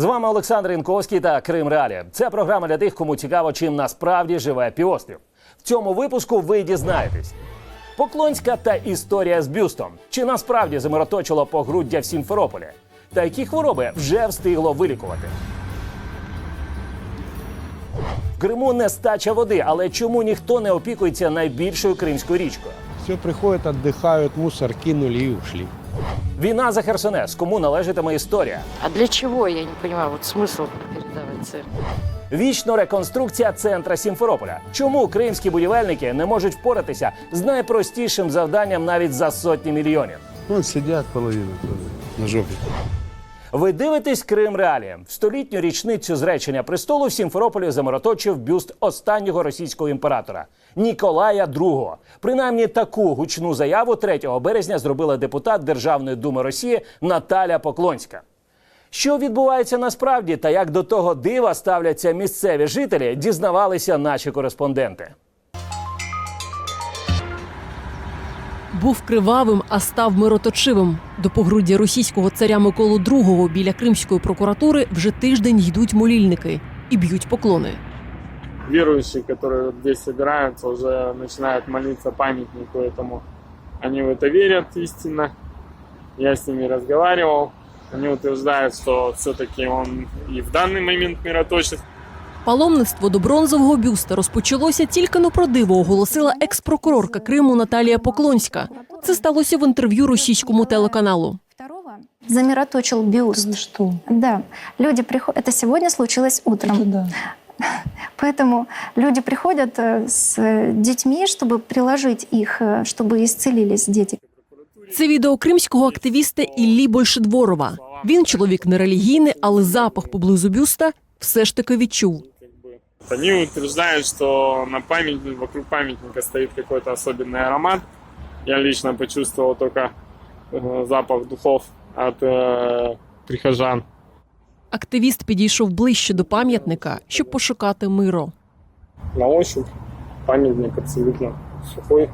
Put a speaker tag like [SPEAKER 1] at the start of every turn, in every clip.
[SPEAKER 1] З вами Олександр Інковський та Крим Реалі. Це програма для тих, кому цікаво, чим насправді живе півострів. В цьому випуску ви дізнаєтесь. Поклонська та історія з бюстом. Чи насправді замироточило погруддя в Сімферополі? Та які хвороби вже встигло вилікувати? В Криму нестача води, але чому ніхто не опікується найбільшою кримською річкою?
[SPEAKER 2] Все приходят, отдыхают, мусор кинули и ушли.
[SPEAKER 1] Війна за Херсонес. Кому належатиме історія?
[SPEAKER 3] А для чого я не розумію, от смисл передавати це?
[SPEAKER 1] Вічно реконструкція центра Сімферополя. Чому кримські будівельники не можуть впоратися з найпростішим завданням навіть за сотні мільйонів?
[SPEAKER 2] Вон сидять половина на жопе.
[SPEAKER 1] Ви дивитесь Крим Реалі. В столітню річницю зречення престолу в Сімферополі замироточив бюст останнього російського імператора Ніколая II. Принаймні таку гучну заяву 3 березня зробила депутат Державної думи Росії Наталя Поклонська. Що відбувається насправді та як до того дива ставляться місцеві жителі, дізнавалися наші кореспонденти.
[SPEAKER 4] Був кривавим, а став мироточивим. До погруддя російського царя Миколу II біля Кримської прокуратури вже тиждень йдуть молільники і б'ють поклони.
[SPEAKER 5] верующие, которые вот здесь собираются, уже начинают молиться памятнику этому. Они в это верят истинно. Я с ними разговаривал. Они утверждают, что все-таки он и в данный момент мироточит.
[SPEAKER 4] Паломництво до бронзового бюста розпочалося тільки но про диво, оголосила екс-прокурорка Криму Наталія Поклонська. Це сталося в інтерв'ю російському телеканалу.
[SPEAKER 6] Второго замироточил бюст.
[SPEAKER 7] Что?
[SPEAKER 6] Да. Люди приходят. Это сегодня случилось утром.
[SPEAKER 7] Да.
[SPEAKER 6] Поэтому люди приходят э, с э, детьми, чтобы приложить их, э, чтобы исцелились дети.
[SPEAKER 4] Це відео кримського активіста Іллі Большедворова. Він чоловік нерелігійний, але запах поблизу бюста все ж таки відчув.
[SPEAKER 5] Как бы. Они утверждают, что на памятнике, вокруг памятника стоит какой-то особенный аромат. Я лично почувствовал только э, запах духов от э, прихожан.
[SPEAKER 4] Активіст підійшов ближче до пам'ятника, щоб пошукати миро.
[SPEAKER 5] На ощупь памятник абсолютно сухой,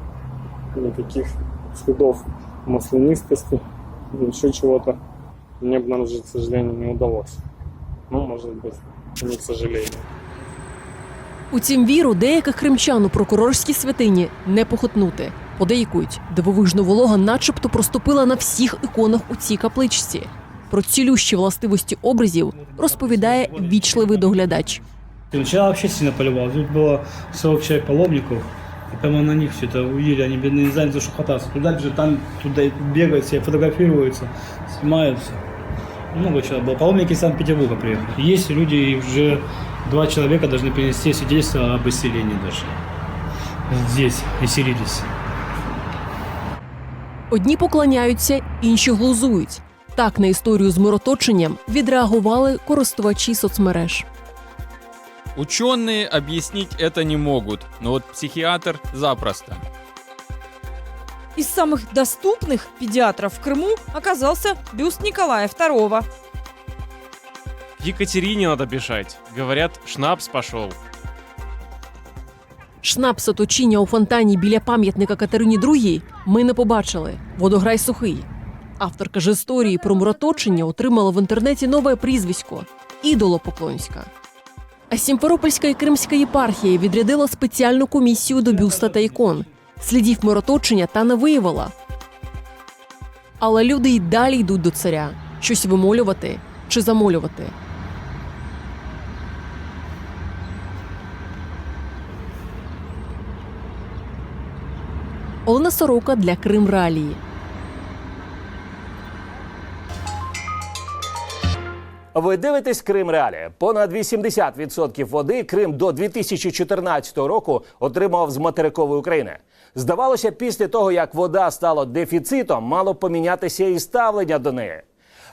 [SPEAKER 5] никаких следов маслянистости, или еще чего-то мне обнаружить, к сожалению, не удалось. Ну, может быть, не к сожалению.
[SPEAKER 4] Утім, віру деяких кримчан у прокурорській святині не похитнути. Подейкують, дивовижно волога, начебто проступила на всіх іконах у цій капличці. Про цілющі властивості образів розповідає вічливий доглядач.
[SPEAKER 8] И Вчера вообще сильно поливал. Тут было 40 человек паломников. И прямо на них все это увидели. Они, бедные, не знали, за что хвататься. Туда бежит, там туда бегают, все фотографируются, снимаются. Много чего было. Паломники из Санкт-Петербурга приехали. Есть люди, и уже два человека должны принести свидетельство об исцелении даже. Здесь и селились.
[SPEAKER 4] Одні поклоняються, інші глузують. Так на історію з мироточенням відреагували користувачі соцмереж.
[SPEAKER 9] Ученые объяснить это не могут, но вот психиатр запросто.
[SPEAKER 7] Из самых доступных педиатров в Крыму оказался бюст Николая II.
[SPEAKER 10] Екатерине надо бежать. Говорят, шнапс пошел.
[SPEAKER 4] Шнапса точіння у фонтані біля пам'ятника Катерині II ми не побачили. Водограй сухий. Авторка ж історії про мироточення отримала в інтернеті нове прізвисько ідолопоклонська. А Сімферопольська і Кримська єпархія відрядила спеціальну комісію до бюста та ікон. Слідів мироточення та не виявила. Але люди й далі йдуть до царя щось вимолювати чи замолювати. Олена Сорока для Крим Реалії.
[SPEAKER 1] Ви дивитесь Крим Реалі. Понад 80% води Крим до 2014 року отримав з материкової України. Здавалося, після того як вода стала дефіцитом, мало помінятися і ставлення до неї.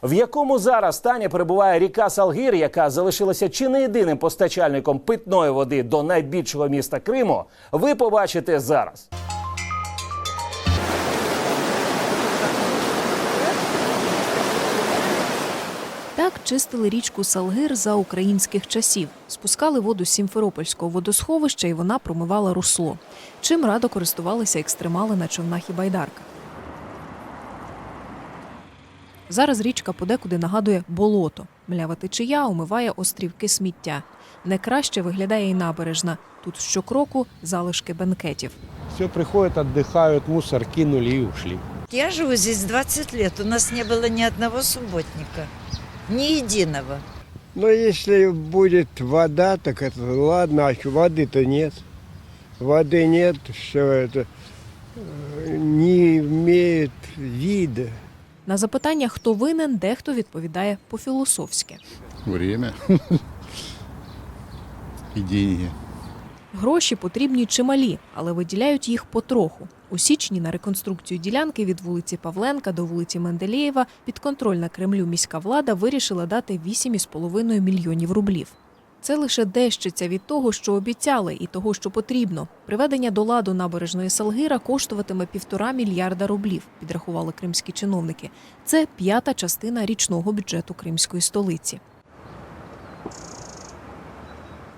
[SPEAKER 1] В якому зараз стані перебуває ріка Салгір, яка залишилася чи не єдиним постачальником питної води до найбільшого міста Криму, ви побачите зараз.
[SPEAKER 11] Чистили річку Салгир за українських часів. Спускали воду з Сімферопольського водосховища, і вона промивала русло. Чим радо користувалися екстремали на човнах і байдарках. Зараз річка подекуди нагадує болото. Млява течія омиває острівки сміття. Не краще виглядає і набережна. Тут щокроку залишки бенкетів.
[SPEAKER 2] Все приходят, отдыхают, мусор кинули и ушли.
[SPEAKER 12] Я живу здесь 20 лет. У нас не было ни одного субботника Ни единого.
[SPEAKER 13] Но если будет вода, так это ладно, а что воды-то нет. Воды нет, все это э, не имеет вида.
[SPEAKER 11] На запитання, хто винен, дехто відповідає по-філософськи.
[SPEAKER 14] Время и деньги.
[SPEAKER 11] Гроші потрібні чималі, але виділяють їх потроху. У січні на реконструкцію ділянки від вулиці Павленка до вулиці Менделєєва підконтрольна Кремлю міська влада вирішила дати 8,5 мільйонів рублів. Це лише дещиця від того, що обіцяли, і того, що потрібно. Приведення до ладу набережної Салгира коштуватиме півтора мільярда рублів, підрахували кримські чиновники. Це п'ята частина річного бюджету кримської столиці.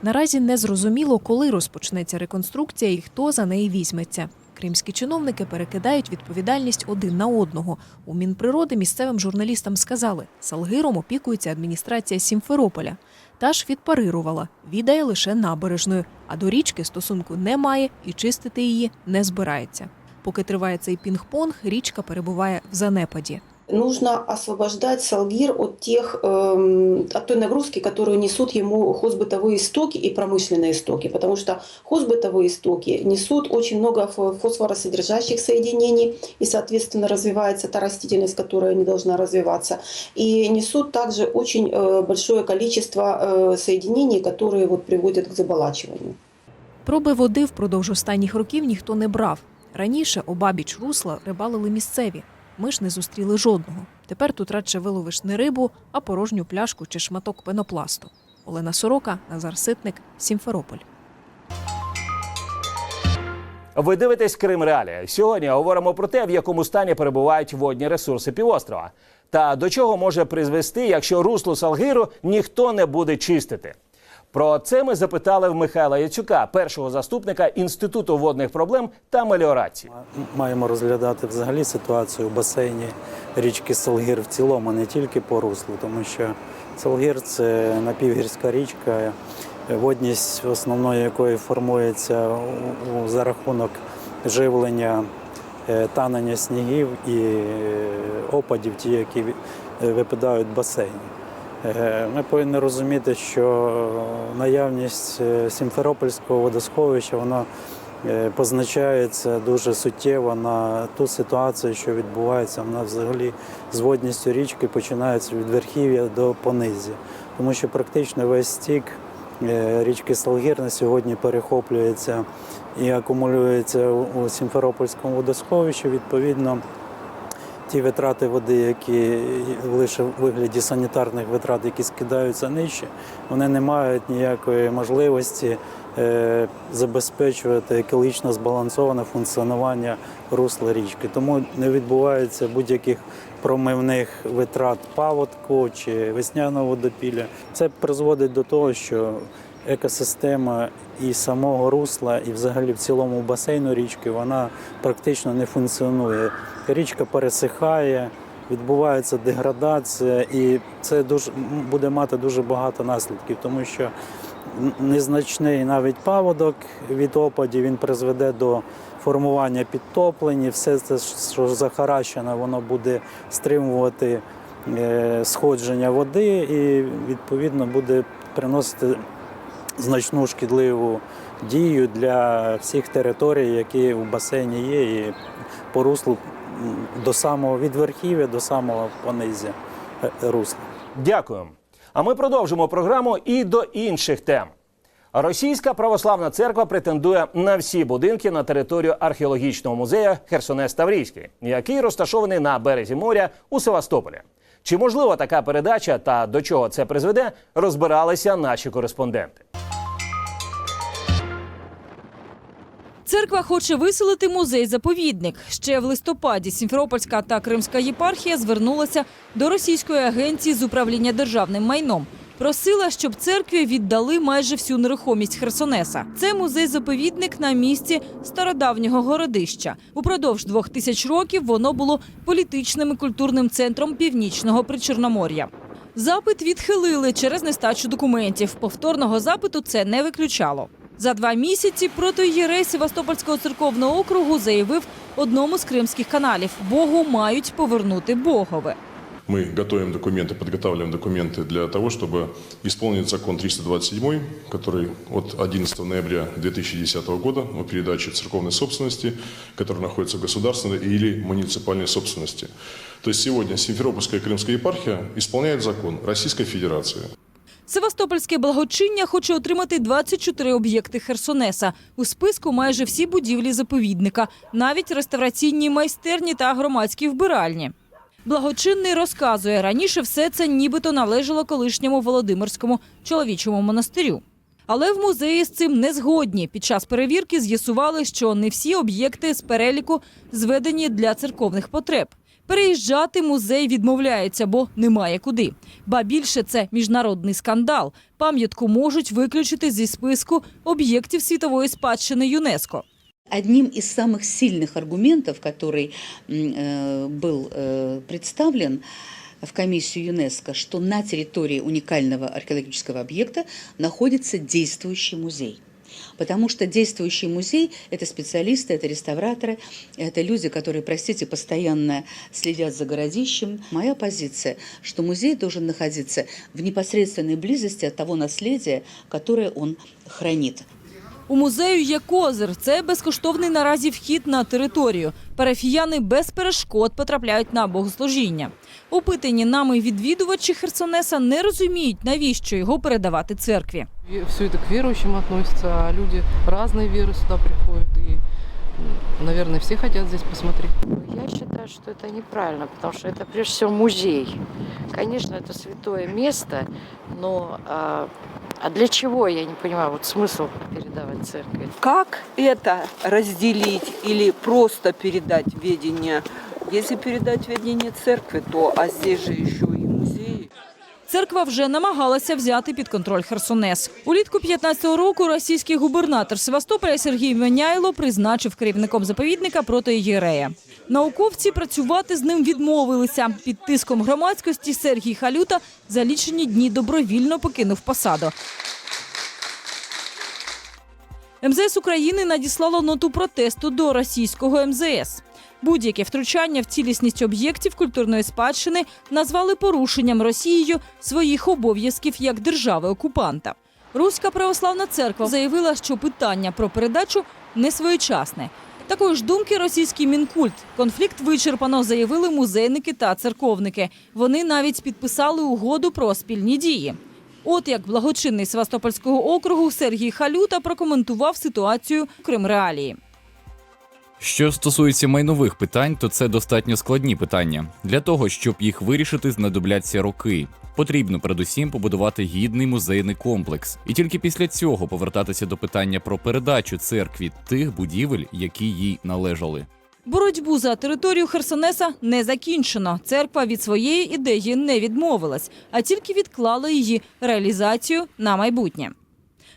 [SPEAKER 11] Наразі не зрозуміло, коли розпочнеться реконструкція і хто за неї візьметься. Кримські чиновники перекидають відповідальність один на одного. У Мінприроди місцевим журналістам сказали, Салгиром опікується адміністрація Сімферополя. Та ж відпарирувала, відає лише набережною, а до річки стосунку немає і чистити її не збирається. Поки триває цей пінг-понг, річка перебуває в занепаді
[SPEAKER 15] Нужно освобождать Салгир от, тех, эм, от той нагрузки, которую несут ему хозбытовые стоки и промышленные стоки, потому что хозбытовые стоки несут очень много фо- фосфоросодержащих соединений, и, соответственно, развивается та растительность, которая не должна развиваться, и несут также очень э, большое количество э, соединений, которые вот, приводят к заболачиванию.
[SPEAKER 11] Проби води впродовж останніх років ніхто не брав. Раніше обабіч русла рибалили місцеві. Ми ж не зустріли жодного. Тепер тут радше виловиш не рибу, а порожню пляшку чи шматок пенопласту. Олена Сорока, Назар Ситник, Сімферополь.
[SPEAKER 1] Ви дивитесь Крим Реалії. Сьогодні говоримо про те, в якому стані перебувають водні ресурси півострова, та до чого може призвести, якщо русло Салгиру ніхто не буде чистити. Про це ми запитали в Михайла Яцюка, першого заступника інституту водних проблем та меліорації.
[SPEAKER 16] Маємо розглядати взагалі ситуацію у басейні річки Салгір в цілому, не тільки по руслу, тому що Салгір це напівгірська річка, водність основною якої формується за рахунок живлення, е, танення снігів і е, опадів, ті, які е, випадають в басейні. Е, Ми повинні розуміти, що наявність е, Сімферопольського водосховища воно е, позначається дуже суттєво на ту ситуацію, що відбувається вона взагалі з водністю річки, починається від верхів'я до понизі. Тому що практично весь стік річки Салгір на сьогодні перехоплюється і акумулюється у Сімферопольському водосховищі. Відповідно, ті витрати води, які лише в вигляді санітарних витрат, які скидаються нижче, вони не мають ніякої можливості е, забезпечувати екологічно збалансоване функціонування русла річки. Тому не відбувається будь-яких промивних витрат паводку чи весняного водопілля. Це призводить до того, що екосистема і самого русла, і взагалі в цілому басейну річки вона практично не функціонує. Річка пересихає, відбувається деградація, і це дуже буде мати дуже багато наслідків, тому що незначний навіть паводок від опадів він призведе до формування підтоплень, все це, що захаращено, воно буде стримувати е, сходження води і відповідно буде приносити значну шкідливу дію для всіх територій, які в басейні є, і по руслу до самого від верхів'я до самого понизя е, русла.
[SPEAKER 1] Дякую. А ми продовжимо програму і до інших тем. Російська православна церква претендує на всі будинки на територію археологічного музею Херсонес Таврійський, який розташований на березі моря у Севастополі. Чи можлива така передача та до чого це призведе, розбиралися наші кореспонденти.
[SPEAKER 7] Церква хоче виселити музей-заповідник. Ще в листопаді Сімферопольська та Кримська єпархія звернулася до російської агенції з управління державним майном. Просила, щоб церкві віддали майже всю нерухомість Херсонеса. Це музей-заповідник на місці стародавнього городища. Упродовж двох тисяч років воно було політичним і культурним центром північного причорномор'я. Запит відхилили через нестачу документів. Повторного запиту це не виключало. За два місяці протоєрей Севастопольського церковного округу заявив одному з кримських каналів: Богу мають повернути Богове
[SPEAKER 14] Мы готовим документы, подготавливаем документы для того, чтобы исполнить закон 327, который от 11 ноября 2010 года о передаче церковной собственности, которая находится в государственной или муниципальной собственности. То есть сегодня Симферопольская и Крымская епархия исполняет закон Российской Федерации.
[SPEAKER 7] Севастопольське благочиння хоче отримати 24 об'єкти Херсонеса. У списку майже всі будівлі заповідника, навіть реставраційні майстерні та громадські вбиральні. Благочинний розказує, раніше все це нібито належало колишньому Володимирському чоловічому монастирю. Але в музеї з цим не згодні. Під час перевірки з'ясували, що не всі об'єкти з переліку зведені для церковних потреб. Переїжджати музей відмовляється, бо немає куди. Ба більше це міжнародний скандал. Пам'ятку можуть виключити зі списку об'єктів світової спадщини ЮНЕСКО.
[SPEAKER 17] Одним из самых сильных аргументов, который э, был э, представлен в комиссию ЮНЕСКО, что на территории уникального археологического объекта находится действующий музей. Потому что действующий музей – это специалисты, это реставраторы, это люди, которые, простите, постоянно следят за городищем. Моя позиция, что музей должен находиться в непосредственной близости от того наследия, которое он хранит.
[SPEAKER 7] У музею є козир. Це безкоштовний наразі вхід на територію. Парафіяни без перешкод потрапляють на богослужіння. Опитані нами відвідувачі Херсонеса не розуміють, навіщо його передавати церкві.
[SPEAKER 3] Все это к верующим относится, а люди разные веры сюда приходят. Наверное, все хотят здесь посмотреть.
[SPEAKER 12] Я считаю, что это неправильно, потому что это прежде всего музей. Конечно, это святое место, но а, а для чего, я не понимаю, вот смысл передавать церкви?
[SPEAKER 18] Как это разделить или просто передать ведение? Если передать ведение церкви, то а здесь же еще.
[SPEAKER 7] Церква вже намагалася взяти під контроль Херсонес. Улітку 15-го року російський губернатор Севастополя Сергій Веняйло призначив керівником заповідника проти Єрея. Науковці працювати з ним відмовилися. Під тиском громадськості Сергій Халюта за лічені дні добровільно покинув посаду. МЗС України надіслало ноту протесту до російського МЗС. Будь-яке втручання в цілісність об'єктів культурної спадщини назвали порушенням Росією своїх обов'язків як держави-окупанта. Руська православна церква заявила, що питання про передачу не своєчасне. Такої ж думки російський мінкульт. Конфлікт вичерпано, заявили музейники та церковники. Вони навіть підписали угоду про спільні дії. От як благочинний Севастопольського округу Сергій Халюта прокоментував ситуацію в Кримреалії.
[SPEAKER 9] Що стосується майнових питань, то це достатньо складні питання. Для того, щоб їх вирішити, знадобляться роки. Потрібно передусім побудувати гідний музейний комплекс, і тільки після цього повертатися до питання про передачу церкві тих будівель, які їй належали.
[SPEAKER 7] Боротьбу за територію Херсонеса не закінчено. Церква від своєї ідеї не відмовилась, а тільки відклала її реалізацію на майбутнє.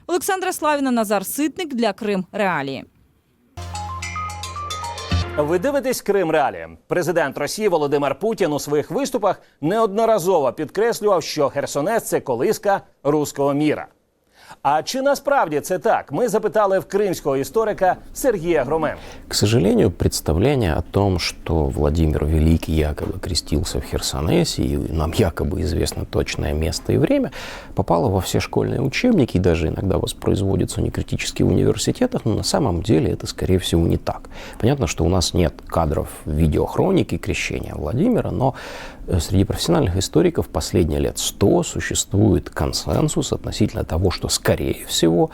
[SPEAKER 7] Олександра Славіна, Назар Ситник для Крим Реалії.
[SPEAKER 1] Ви дивитесь Крим Реалі. Президент Росії Володимир Путін у своїх виступах неодноразово підкреслював, що Херсонес це колиска руського міра. А чи насправді це так? Ми запитали в кримського історика Сергія Громенка.
[SPEAKER 19] К сожалению, представление о том, что Владимир Великий якобы крестился в Херсонесе, и нам якобы известно точное место и время, попало во все школьные учебники и даже иногда воспроизводится некритически в университетах, но на самом деле это, скорее всего, не так. Понятно, что у нас нет кадров видеохроники крещения Владимира, но э, среди профессиональных историков последние лет сто существует консенсус относительно того, что, скорее всего,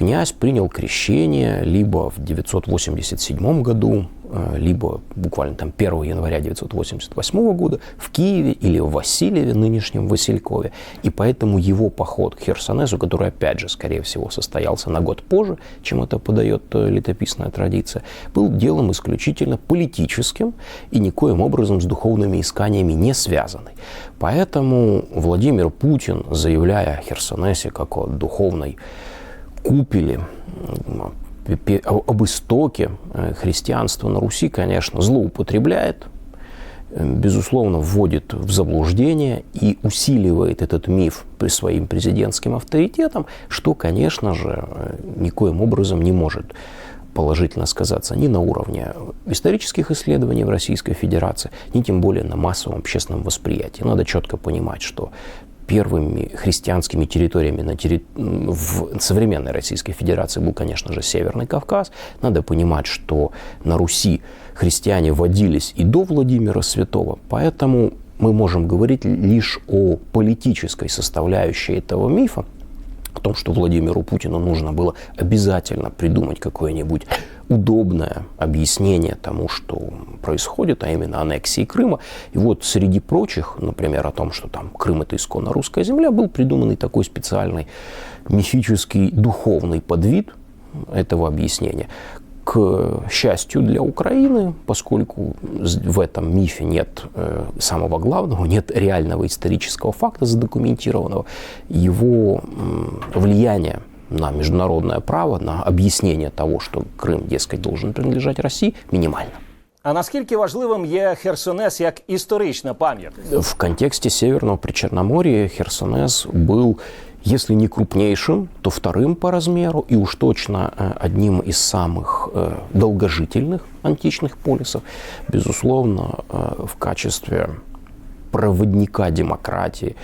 [SPEAKER 19] князь принял крещение либо в 987 году, э, либо буквально там 1 января 988 года в Киеве или в Васильеве, нынешнем Василькове. И поэтому его поход к Херсонесу, который, опять же, скорее всего, состоялся на год позже, чем это подает э, летописная традиция, был делом исключительно политическим и никоим образом с духовными исканиями не связанный. Поэтому Владимир Путин, заявляя о Херсонесе как о духовной купели, м, пе- об истоке э, христианства на Руси, конечно, злоупотребляет, э, безусловно, вводит в заблуждение и усиливает этот миф при своим президентским авторитетом, что, конечно же, э, никоим образом не может положительно сказаться ни на уровне исторических исследований в Российской Федерации, ни тем более на массовом общественном восприятии. Надо четко понимать, что первыми христианскими территориями на терри- в современной Российской Федерации был, конечно же, Северный Кавказ. Надо понимать, что на Руси христиане водились и до Владимира Святого, поэтому мы можем говорить лишь о политической составляющей этого мифа, о том, что Владимиру Путину нужно было обязательно придумать какое-нибудь удобное объяснение тому, что происходит, а именно аннексии Крыма. И вот среди прочих, например, о том, что там Крым это исконно русская земля, был придуманный такой специальный мифический духовный подвид этого объяснения. К счастью для Украины, поскольку в этом мифе нет э, самого главного, нет реального исторического факта задокументированного, его м, влияние на международное право, на объяснение того, что Крым, дескать, должен принадлежать России, минимально.
[SPEAKER 1] А наскільки важливим є Херсонес як історична пам'ятка?
[SPEAKER 19] В контексте Северного Причерноморья Херсонес был, если не крупнейшим, то вторым по размеру и уж точно э, одним из самых э, долгожительных античных полисов. Безусловно, э, в качестве проводника демократии,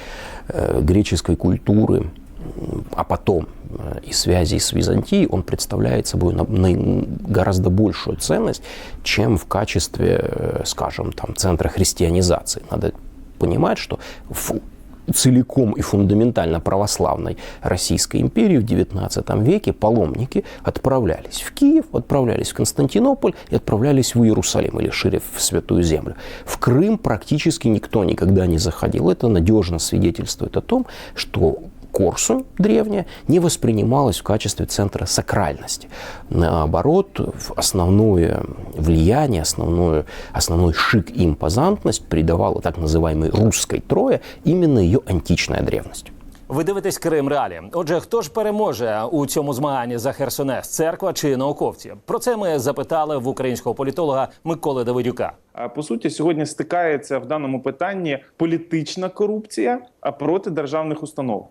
[SPEAKER 19] э, греческой культуры, а потом э, и связей с Византией, он представляет собой на- на- гораздо большую ценность, чем в качестве, э, скажем, там, центра христианизации. Надо понимать, что в целиком и фундаментально православной Российской империи в XIX веке паломники отправлялись в Киев, отправлялись в Константинополь и отправлялись в Иерусалим или шире в Святую Землю. В Крым практически никто никогда не заходил. Это надежно свидетельствует о том, что Корсунь древняя не воспринималась в качестве центра сакральности. Наоборот, в основное влияние, основное, основной шик и импозантность придавала так называемой русской Трое именно ее античная древность.
[SPEAKER 1] Ви дивитесь Крим Реалі. Отже, хто ж переможе у цьому змаганні за Херсонес? Церква чи науковці? Про це ми запитали в українського політолога Миколи Давидюка.
[SPEAKER 20] А, По суті, сьогодні стикається в даному питанні політична корупція а проти державних установ.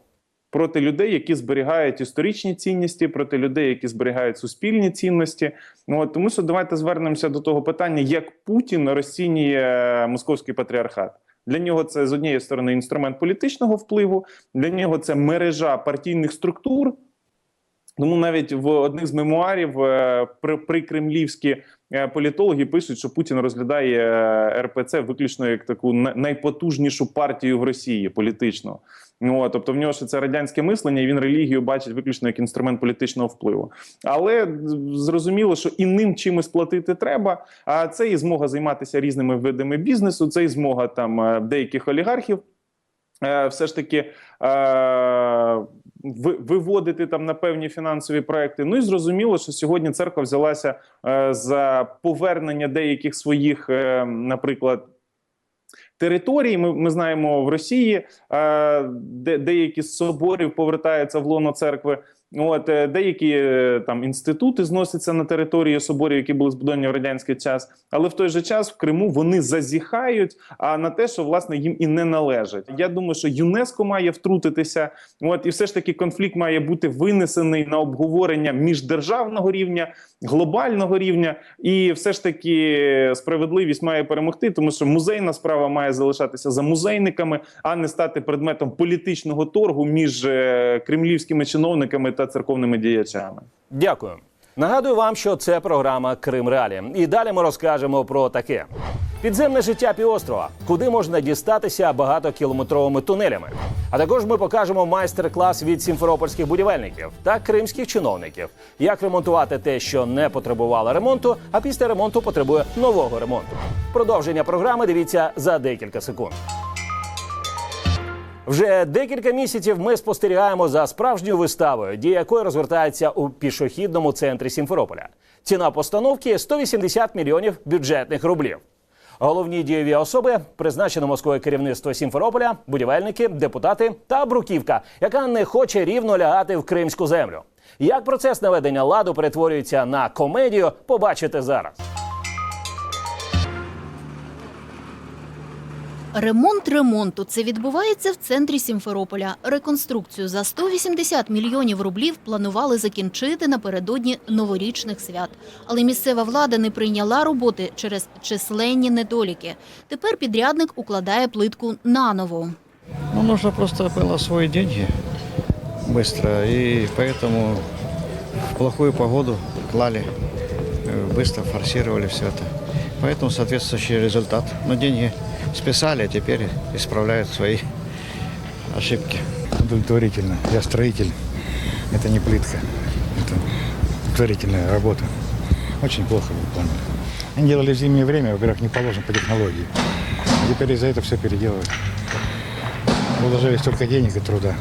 [SPEAKER 20] Проти людей, які зберігають історичні цінності, проти людей, які зберігають суспільні цінності. Ну от тому що давайте звернемося до того питання, як Путін розцінює московський патріархат. Для нього це з однієї сторони інструмент політичного впливу, для нього це мережа партійних структур, тому навіть в одних з мемуарів е, при, прикремлівські е, політологи пишуть, що Путін розглядає е, РПЦ виключно як таку на- найпотужнішу партію в Росії політично. Ну, тобто в нього ще це радянське мислення, і він релігію бачить виключно як інструмент політичного впливу. Але зрозуміло, що і ним чимось платити треба. А це і змога займатися різними видами бізнесу, це і змога там е, деяких олігархів е, все ж таки е, виводити там на певні фінансові проекти. Ну і зрозуміло, що сьогодні церква взялася е, за повернення деяких своїх, е, наприклад. Територій ми, ми знаємо в Росії, е, де деякі з соборів повертаються в лоно церкви. От е, деякі е, там інститути зносяться на території соборів, які були збудовані в радянський час, але в той же час в Криму вони зазіхають а на те, що власне їм і не належить. Я думаю, що ЮНЕСКО має втрутитися. От і все ж таки конфлікт має бути винесений на обговорення міждержавного рівня, глобального рівня, і все ж таки справедливість має перемогти, тому що музейна справа має залишатися за музейниками, а не стати предметом політичного торгу між е, кремлівськими чиновниками та церковними діячами.
[SPEAKER 1] Дякую. Нагадую вам, що це програма Крим Реалі. І далі ми розкажемо про таке. Підземне життя півострова, куди можна дістатися багатокілометровими тунелями. А також ми покажемо майстер-клас від сімферопольських будівельників та кримських чиновників, як ремонтувати те, що не потребувало ремонту, а після ремонту потребує нового ремонту. Продовження програми дивіться за декілька секунд. Вже декілька місяців ми спостерігаємо за справжньою виставою, дія якої розвертається у пішохідному центрі Сімферополя. Ціна постановки 180 мільйонів бюджетних рублів. Головні дієві особи призначено Москвою керівництво Сімферополя, будівельники, депутати та бруківка, яка не хоче рівно лягати в кримську землю. Як процес наведення ладу перетворюється на комедію, побачите зараз.
[SPEAKER 21] Ремонт ремонту це відбувається в центрі Сімферополя. Реконструкцію за 180 мільйонів рублів планували закінчити напередодні новорічних свят. Але місцева влада не прийняла роботи через численні недоліки. Тепер підрядник укладає плитку наново.
[SPEAKER 22] Ну, нужно просто было освоить деньги быстро, и поэтому в плохую погоду клали, э, быстро форсировали все это. Поэтому соответствующий результат. Но деньги списали, а теперь исправляют свои ошибки.
[SPEAKER 23] Удовлетворительно. Я строитель. Это не плитка. Это удовлетворительная работа. Очень плохо выполнили. Они делали в зимнее время, во-первых, не положено по технологии. А теперь из-за этого все переделывают. Вложили столько денег и труда.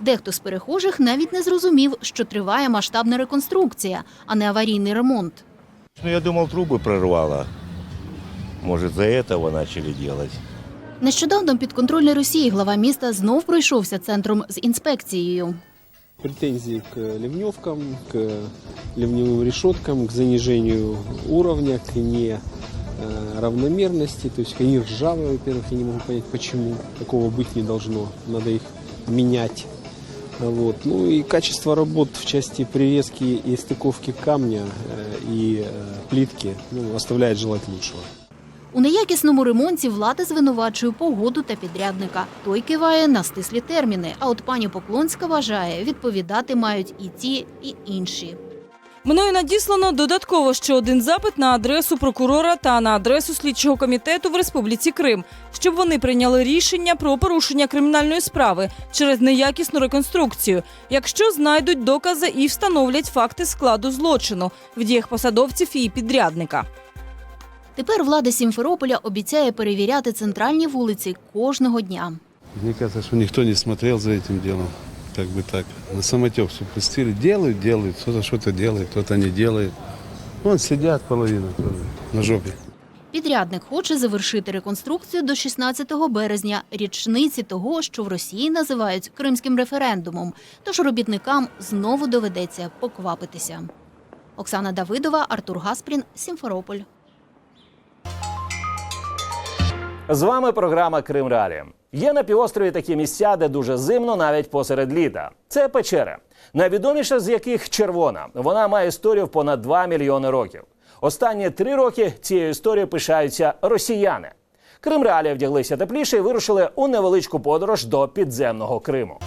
[SPEAKER 21] Дехто з перехожих навіть не зрозумів, що триває масштабна реконструкція, а не аварійний ремонт.
[SPEAKER 24] Ну, я думал, трубы прорвало. Может, за этого начали делать.
[SPEAKER 21] Нещодавно підконтрольний Росії глава міста знов пройшовся центром з інспекцією.
[SPEAKER 2] Претензии к ливневкам, к ливневым решеткам, к занижению уровня, к неравномерности. То есть они ржавые, во-первых, я не могу понять, почему. Такого быть не должно. Надо их менять. Вот. Ну и качество работ в части привески и стыковки камня э, и э, плитки ну, оставляет желать лучшего.
[SPEAKER 21] У неякісному ремонті влада звинувачує погоду та підрядника. Той киває на стислі терміни. А от пані Поклонська вважає, відповідати мають і ті, і інші.
[SPEAKER 7] Мною надіслано додатково ще один запит на адресу прокурора та на адресу слідчого комітету в Республіці Крим, щоб вони прийняли рішення про порушення кримінальної справи через неякісну реконструкцію, якщо знайдуть докази і встановлять факти складу злочину в діях посадовців і підрядника.
[SPEAKER 21] Тепер влада Сімферополя обіцяє перевіряти центральні вулиці кожного дня.
[SPEAKER 25] Мне кажется, что никто не смотрел за этим делом. Как бы так. На самотек все пустили. Делают, делают. Кто-то что-то делает, кто-то не делает. Вон сидят половина на жопе.
[SPEAKER 21] Підрядник хоче завершити реконструкцію до 16 березня, річниці того, що в Росії називають кримським референдумом. Тож робітникам знову доведеться поквапитися. Оксана Давидова, Артур Гаспрін, Сімферополь.
[SPEAKER 1] З вами програма Крим Реалі. Є на півострові такі місця, де дуже зимно навіть посеред літа. Це печери, найвідоміша з яких червона. Вона має історію понад 2 мільйони років. Останні три роки цією історією пишаються росіяни. Крим Реалі вдяглися тепліше і вирушили у невеличку подорож до підземного Криму.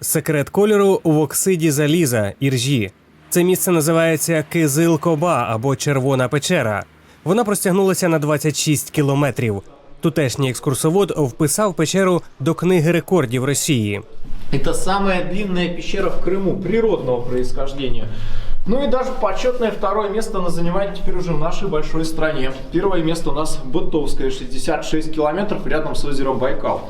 [SPEAKER 26] Секрет кольору в оксиді заліза іржі. Це місце називається Кизил-Коба або Червона печера. Вона простягнулася на 26 кілометрів. Тутешній екскурсовод вписав печеру до книги рекордів Росії.
[SPEAKER 27] Это самая длинная пещера в Крыму природного происхождения. Ну и даже почетное второе место она занимает теперь уже в нашей большой стране. Первое место у нас Бытовское, 66 километров рядом с озером Байкал.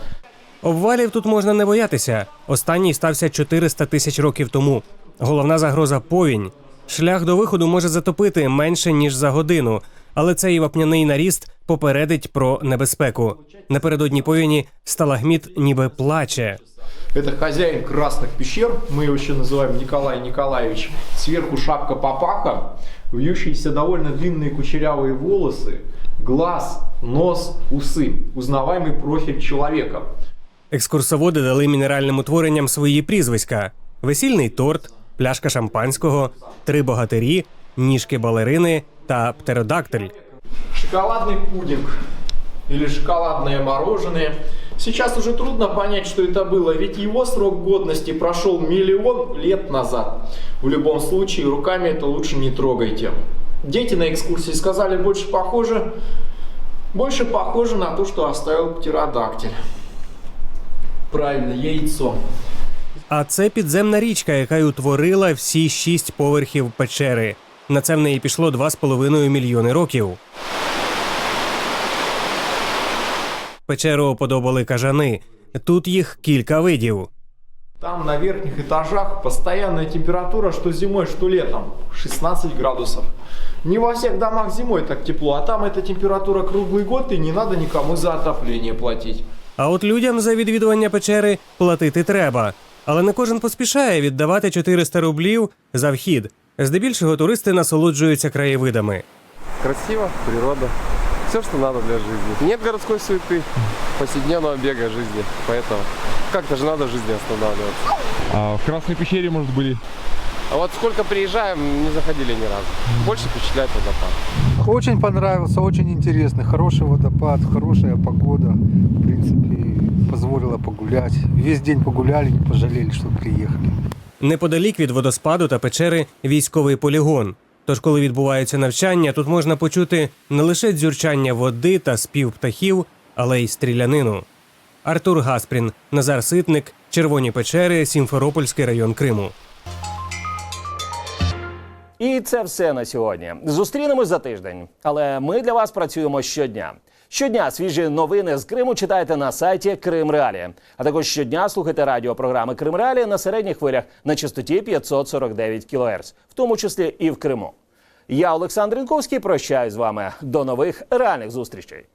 [SPEAKER 26] Обвалів тут можна не боятися. Останній стався 400 тисяч років тому. Головна загроза повінь. Шлях до виходу може затопити менше ніж за годину, але цей вапняний наріст попередить про небезпеку. Напередодні повіні сталагміт ніби плаче.
[SPEAKER 27] Это хозяин красных пещер, мы его еще называем Николай Николаевич. Сверху шапка папаха, вьющиеся довольно длинные кучерявые волосы, глаз, нос, усы. Узнаваемый профиль человека.
[SPEAKER 26] Екскурсоводи дали мінеральним утворенням свої прізвиська: весільний торт, пляшка шампанського, три богатирі, ніжки балерини та птеродактиль.
[SPEAKER 27] Шоколадный пудинг или шоколадное мороженое. Сейчас уже трудно понять, что это было, ведь его срок годности прошел миллион лет назад. В любом случае, руками это лучше не трогайте. Дети на экскурсии сказали, больше похоже, больше похоже на то, что оставил птеродактиль. Правильно, яйцо.
[SPEAKER 26] А це підземна річка, яка й утворила всі шість поверхів печери. На це в неї пішло 2,5 мільйони років. Печеру оподобали кажани. Тут їх кілька видів.
[SPEAKER 27] Там на верхних этажах постоянная температура, что зимой, что летом. 16 градусов. Не во всех домах зимой так тепло, а там эта температура круглый год, и не надо никому за отопление платить.
[SPEAKER 26] А от людям за відвідування печери платити треба. Але не кожен поспішає віддавати 400 рублів за вхід. Здебільшого туристи насолоджуються краєвидами.
[SPEAKER 28] Красиво, природа. Все, что надо для жизни. Нет городской суеты, повседневного бега жизни. Поэтому как-то же надо в жизни останавливаться.
[SPEAKER 29] А в Красной пещере, может, были?
[SPEAKER 28] А вот сколько приезжаем, не заходили ни разу. Больше впечатляет водопад.
[SPEAKER 30] Очень понравился, очень интересный. Хороший водопад, хорошая погода. В принципе, позволила погулять. Весь день погуляли, не пожалели, что приехали.
[SPEAKER 26] Неподалік від водоспаду та печери військовий полігон. Тож, коли відбуваються навчання, тут можна почути не лише дзюрчання води та спів птахів, але й стрілянину. Артур Гаспрін, Назар Ситник, Червоні печери, Сімферопольський район Криму.
[SPEAKER 1] І це все на сьогодні. Зустрінемось за тиждень. Але ми для вас працюємо щодня. Щодня свіжі новини з Криму читайте на сайті Крим Реалі. А також щодня слухайте радіопрограми Крим Реалі на середніх хвилях на частоті 549 кГц, в тому числі і в Криму. Я Олександр Інковський. Прощаюсь з вами. До нових реальних зустрічей.